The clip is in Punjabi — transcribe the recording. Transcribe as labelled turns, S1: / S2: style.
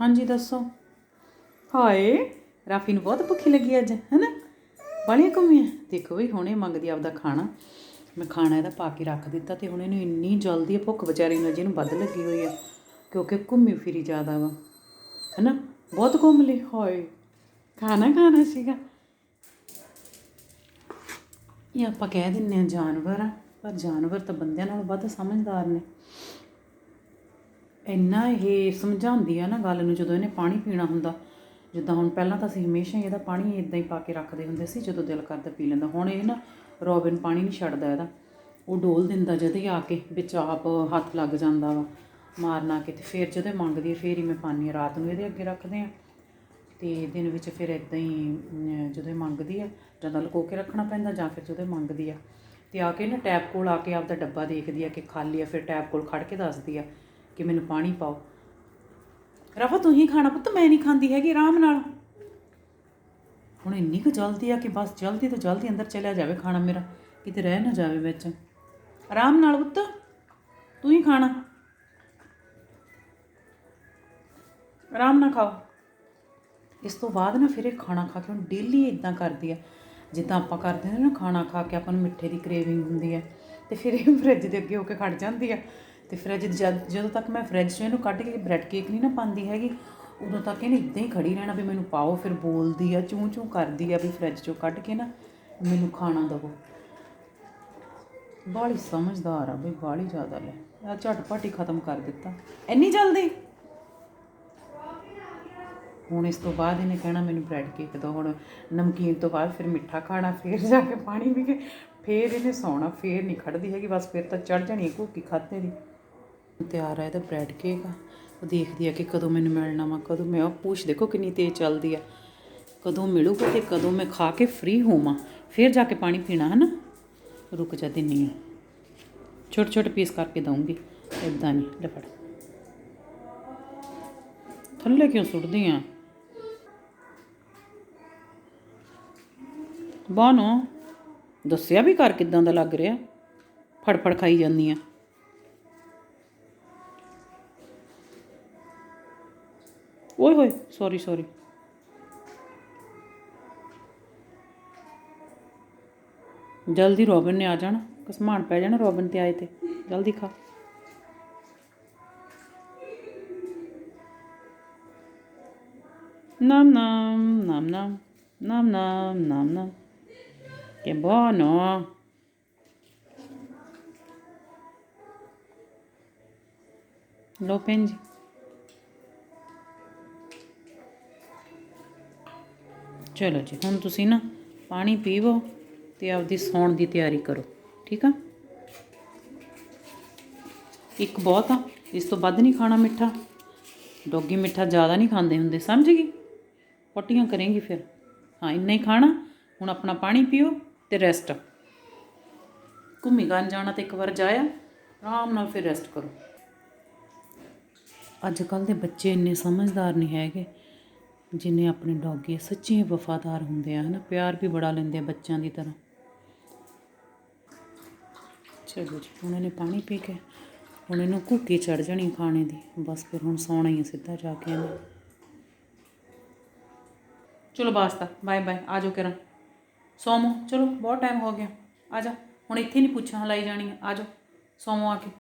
S1: ਹਾਂਜੀ, ਦੱਸੋ। ਹਾਏ, ਰਾਫੀ ਨੂੰ ਬਹੁਤ ਭੁੱਖੀ ਲੱਗੀ ਅੱਜ, ਹੈਨਾ? ਬਾਲੀਆਂ ਘੁੰਮੀਆਂ। ਦੇਖੋ ਵੀ, ਹੁਣੇ ਮੰਗਦੀ ਆਪਦਾ ਖਾਣਾ। ਮੈਂ ਖਾਣਾ ਇਹਦਾ ਪਾ ਕੇ ਰੱਖ ਦਿੱਤਾ ਤੇ ਹੁਣ ਇਹਨੂੰ ਇੰਨੀ ਜਲਦੀ ਭੁੱਖ ਵਿਚਾਰੀ ਨੂੰ ਜਿਹਨੂੰ ਵੱਧ ਲੱਗੀ ਹੋਈ ਆ, ਕਿਉਂਕਿ ਘੁੰਮੀ ਫਿਰੀ ਜ਼ਿਆਦਾ ਵਾ, ਹੈਨਾ? ਬਹੁਤ ਘੁੰਮ ਲਈ, ਹਾਏ। ਖਾਣਾ ਖਾਣਾ ਸੀਗਾ। ਇਹ ਆਪਾਂ ਕਹਿ ਦਿੰਨੇ ਆ ਜਾਨਵਰ ਆ, ਪਰ ਜਾਨਵਰ ਤਾਂ ਬੰਦਿਆਂ ਨਾਲੋਂ ਵੱਧ ਸਮਝਦਾਰ ਨੇ। ਇੰਨਾ ਇਹ ਸਮਝਾਉਂਦੀ ਆ ਨਾ ਗੱਲ ਨੂੰ ਜਦੋਂ ਇਹਨੇ ਪਾਣੀ ਪੀਣਾ ਹੁੰਦਾ, ਜਿੱਦਾਂ ਹੁਣ ਪਹਿਲਾਂ ਤਾਂ ਅਸੀਂ ਹਮੇਸ਼ਾ ਹੀ ਇਹਦਾ ਪਾਣੀ ਇਦਾਂ ਹੀ ਪਾ ਕੇ ਰੱਖਦੇ ਹੁੰਦੇ ਸੀ ਜਦੋਂ ਦਿਲ ਕਰਦਾ ਪੀ ਲੈਂਦਾ। ਹੁਣ ਇਹ ਨਾ ਰੋਬਿਨ ਪਾਣੀ ਨਹੀਂ ਛੱਡਦਾ ਇਹਦਾ। ਉਹ ਡੋਲ ਦਿੰਦਾ ਜਦ ਹੀ ਆ ਕੇ ਵਿੱਚ ਆਪ ਹੱਥ ਲੱਗ ਜਾਂਦਾ ਵਾ ਮਾਰਨਾ ਕਿ ਤੇ ਫਿਰ ਜਦੋਂ ਮੰਗਦੀ ਹੈ ਫਿਰ ਹੀ ਮੈਂ ਪਾਣੀ ਰਾਤ ਨੂੰ ਇਹਦੇ ਅੱਗੇ ਰੱਖਦੇ ਆ। ਤੇ ਦਿਨ ਵਿੱਚ ਫਿਰ ਇਦਾਂ ਹੀ ਜਦੋਂ ਇਹ ਮੰਗਦੀ ਆ, ਜਾਂ ਤਾਂ ਲੁਕੋ ਕੇ ਰੱਖਣਾ ਪੈਂਦਾ ਜਾਂ ਫਿਰ ਜਦੋਂ ਇਹ ਮੰਗਦੀ ਆ। ਤੇ ਆ ਕੇ ਨਾ ਟੈਪ ਕੋਲ ਆ ਕੇ ਆਪਦਾ ਡੱਬਾ ਦੇਖਦੀ ਆ ਕਿ ਖਾਲੀ ਆ, ਫਿਰ ਟੈਪ ਕੋਲ ਖੜ ਕੇ ਦੱਸਦੀ ਆ ਕਿ ਮੈਨੂੰ ਪਾਣੀ ਪਾਓ। ਰਫਾ ਤੂੰ ਹੀ ਖਾਣਾ ਪੁੱਤ, ਮੈਂ ਨਹੀਂ ਖਾਂਦੀ ਹੈਗੀ ਆਰਾਮ ਨਾਲ। ਹੁਣ ਇੰਨੀ ਕੁ ਜਲਦੀ ਆ ਕਿ ਬਸ ਜਲਦੀ ਤੋਂ ਜਲਦੀ ਅੰਦਰ ਚਲਿਆ ਜਾਵੇ ਖਾਣਾ ਮੇਰਾ, ਕਿਤੇ ਰਹਿ ਨਾ ਜਾਵੇ ਵਿੱਚ। ਆਰਾਮ ਨਾਲ ਪੁੱਤ, ਤੂੰ ਹੀ ਖਾਣਾ। ਆਰਾਮ ਨਾਲ ਖਾਓ। ਇਸ ਤੋਂ ਬਾਅਦ ਨਾ ਫਿਰ ਇਹ ਖਾਣਾ ਖਾ ਕੇ ਹੁਣ ਡੇਲੀ ਇਦਾਂ ਕਰਦੀ ਆ। ਜਿੱਦਾਂ ਆਪਾਂ ਕਰਦੇ ਹਾਂ ਨਾ, ਖਾਣਾ ਖਾ ਕੇ ਆਪਾਂ ਨੂੰ ਮਿੱਠੇ ਦੀ ਕ੍ਰੇਵਿੰਗ ਹੁੰਦੀ ਹੈ ਤੇ ਫਿਰ ਇਹ ਫ੍ਰਿਜ ਦੇ ਅੱਗੇ ਹੋ ਕੇ ਖੜ ਜਾਂਦੀ ਆ। ਤੇ ਫ੍ਰਿਜ ਜਦ, ਜਦੋਂ ਤੱਕ ਮੈਂ ਫ੍ਰਿਜ 'ਚੋਂ ਇਹਨੂੰ ਕੱਢ ਕੇ ਬ੍ਰੈਡ ਕੇਕ ਨਹੀਂ ਨਾ ਪਾਉਂਦੀ ਹੈਗੀ, ਉਦੋਂ ਤੱਕ ਇਹਨੇ ਇਦਾਂ ਹੀ ਖੜੀ ਰਹਿਣਾ ਵੀ ਮੈਨੂੰ ਪਾਓ, ਫਿਰ ਬੋਲਦੀ ਆ ਚੂੰ ਚੂੰ ਕਰਦੀ ਆ ਵੀ ਫ੍ਰਿਜ 'ਚੋਂ ਕੱਢ ਕੇ ਨਾ ਮੈਨੂੰ ਖਾਣਾ ਦਵੋ। ਬਾਲੀ ਸਮਝਦਾਰ ਆ ਬਈ ਬਾਲੀ ਜ਼ਿਆਦਾ ਲੈ। ਆ ਝਟਪਟ ਹੀ ਖਤਮ ਕਰ ਦਿੱਤਾ। ਇੰਨੀ ਜਲਦੀ? ਹੁਣ ਇਸ ਤੋਂ ਬਾਅਦ ਇਹਨੇ ਕਹਿਣਾ ਮੈਨੂੰ ਬ੍ਰੈਡ ਕੇਕ ਦਿਓ, ਹੁਣ ਨਮਕੀਨ ਤੋਂ ਬਾਅਦ ਫਿਰ ਮਿੱਠਾ ਖਾਣਾ, ਫਿਰ ਜਾ ਕੇ ਪਾਣੀ ਪੀ ਕੇ, ਫਿਰ ਇਹਨੇ ਸੌਣਾ, ਫਿਰ ਨਹੀਂ ਖੜਦੀ ਹੈਗੀ, ਬਸ ਫਿਰ ਤਾਂ ਚੜ ਜਾਣੀ ਹੈ ਘੂਕੀ ਖਾਤੇ ਦੀ। ਤਿਆਰ ਹੈ ਇਹਦਾ ਬ੍ਰੈਡ ਕੇਕ ਆ। ਉਹ ਦੇਖਦੀ ਆ ਕਿ ਕਦੋਂ ਮੈਨੂੰ ਮਿਲਣਾ ਵਾ, ਕਦੋਂ ਮੈਂ, ਉਹ ਪੂਛ ਦੇਖੋ ਕਿੰਨੀ ਤੇਜ਼ ਚੱਲਦੀ ਆ। ਕਦੋਂ ਮਿਲੂਗਾ ਤੇ ਕਦੋਂ ਮੈਂ ਖਾ ਕੇ ਫ੍ਰੀ ਹੋਵਾਂ। ਫਿਰ ਜਾ ਕੇ ਪਾਣੀ ਪੀਣਾ ਹੈ ਨਾ ਰੁਕ ਜਾ, ਦਿੰਨੀ ਆ। ਛੋਟੇ ਛੋਟੇ ਪੀਸ ਕਰਕੇ ਦਊਂਗੀ। ਇਦਾਂ ਨਹੀਂ ਲੈ ਫੜ ਥੱਲੇ ਕਿਉਂ ਸੁੱਟਦੀ ਆ? ਬਾਨੋ, ਦੱਸਿਆ ਵੀ ਕਰ ਕਿਦਾਂ ਦਾ ਲੱਗ ਰਿਹਾ? ਫੜ ਫੜ ਖਾਈ ਜਾਂਦੀ ਆ। ਓਏ ਹੋਏ ਸੌਰੀ ਸੌਰੀ ਜਲਦੀ ਰੋਬਨ ਨੇ ਆ ਜਾਣਾ ਕਸਮਾਨ ਪੈ ਜਾਣਾ ਰੋਬਨ ਤੇ ਆਏ ਤੇ ਜਲਦੀ ਖਾ ਨਾਮ ਨਾਮ ਨਾਮ ਨਾਮ ਨਾਮ ਨਾਮ ਨਾਮ nam. Che buono. ਲੋ ਭੈਣ ਚਲੋ ਜੀ, ਹੁਣ ਤੁਸੀਂ ਨਾ ਪਾਣੀ ਪੀਵੋ ਤੇ ਆਪਦੀ ਸੌਣ ਦੀ ਤਿਆਰੀ ਕਰੋ, ਠੀਕ ਆ? ਇੱਕ ਬਹੁਤ ਆ, ਇਸ ਤੋਂ ਵੱਧ ਨਹੀਂ ਖਾਣਾ ਮਿੱਠਾ। ਡੋਗੀ ਮਿੱਠਾ ਜ਼ਿਆਦਾ ਨਹੀਂ ਖਾਂਦੇ ਹੁੰਦੇ, ਸਮਝ ਗਈ? ਪੱਟੀਆਂ ਕਰੇਂਗੀ ਫਿਰ। ਹਾਂ, ਇੰਨਾ ਹੀ ਖਾਣਾ, ਹੁਣ ਆਪਣਾ ਪਾਣੀ ਪੀਓ ਤੇ ਰੈਸਟ ਘੁੰਮੀ ਗਾਨ ਜਾਣਾ ਤੇ ਇੱਕ ਵਾਰ ਜਾਇਆ, ਆਰਾਮ ਨਾਲ ਫਿਰ ਰੈਸਟ ਕਰੋ। ਅੱਜ ਕੱਲ ਦੇ ਬੱਚੇ ਇੰਨੇ ਸਮਝਦਾਰ ਨਹੀਂ ਹੈਗੇ। ਜਿੰਨੇ ਆਪਣੇ ਡੌਗੇ ਸੱਚੇ ਵਫਾਦਾਰ ਹੁੰਦੇ ਆ, ਹਨਾ? ਪਿਆਰ ਵੀ ਬੜਾ ਲੈਂਦੇ ਆ ਬੱਚਿਆਂ ਦੀ ਤਰ੍ਹਾਂ। ਚਲੋ ਜੀ, ਹੁਣ ਇਹਨੇ ਪਾਣੀ ਪੀ ਕੇ, ਹੁਣ ਇਹਨੂੰ ਭੁੱਖੀ ਚੜ ਜਾਣੀ ਖਾਣੇ ਦੀ। ਬਸ ਫਿਰ ਹੁਣ ਸੌਣਾ ਹੀ ਆ ਸਿੱਧਾ ਜਾ ਕੇ ਇਹਨੇ। ਚਲੋ ਬਾਸਤਾ, ਬਾਏ ਬਾਏ, ਆ ਜਾਓ ਕਿਰਨ ਸੋਮੋ, ਚਲੋ, ਬਹੁਤ ਟਾਈਮ ਹੋ ਗਿਆ। ਆ ਜਾ, ਹੁਣ ਇੱਥੇ ਨਹੀਂ ਪੁੱਛਾਂ ਲਾਈ ਜਾਣੀ ਆ ਜਾਓ, ਸੋਮੋ ਆ ਕੇ।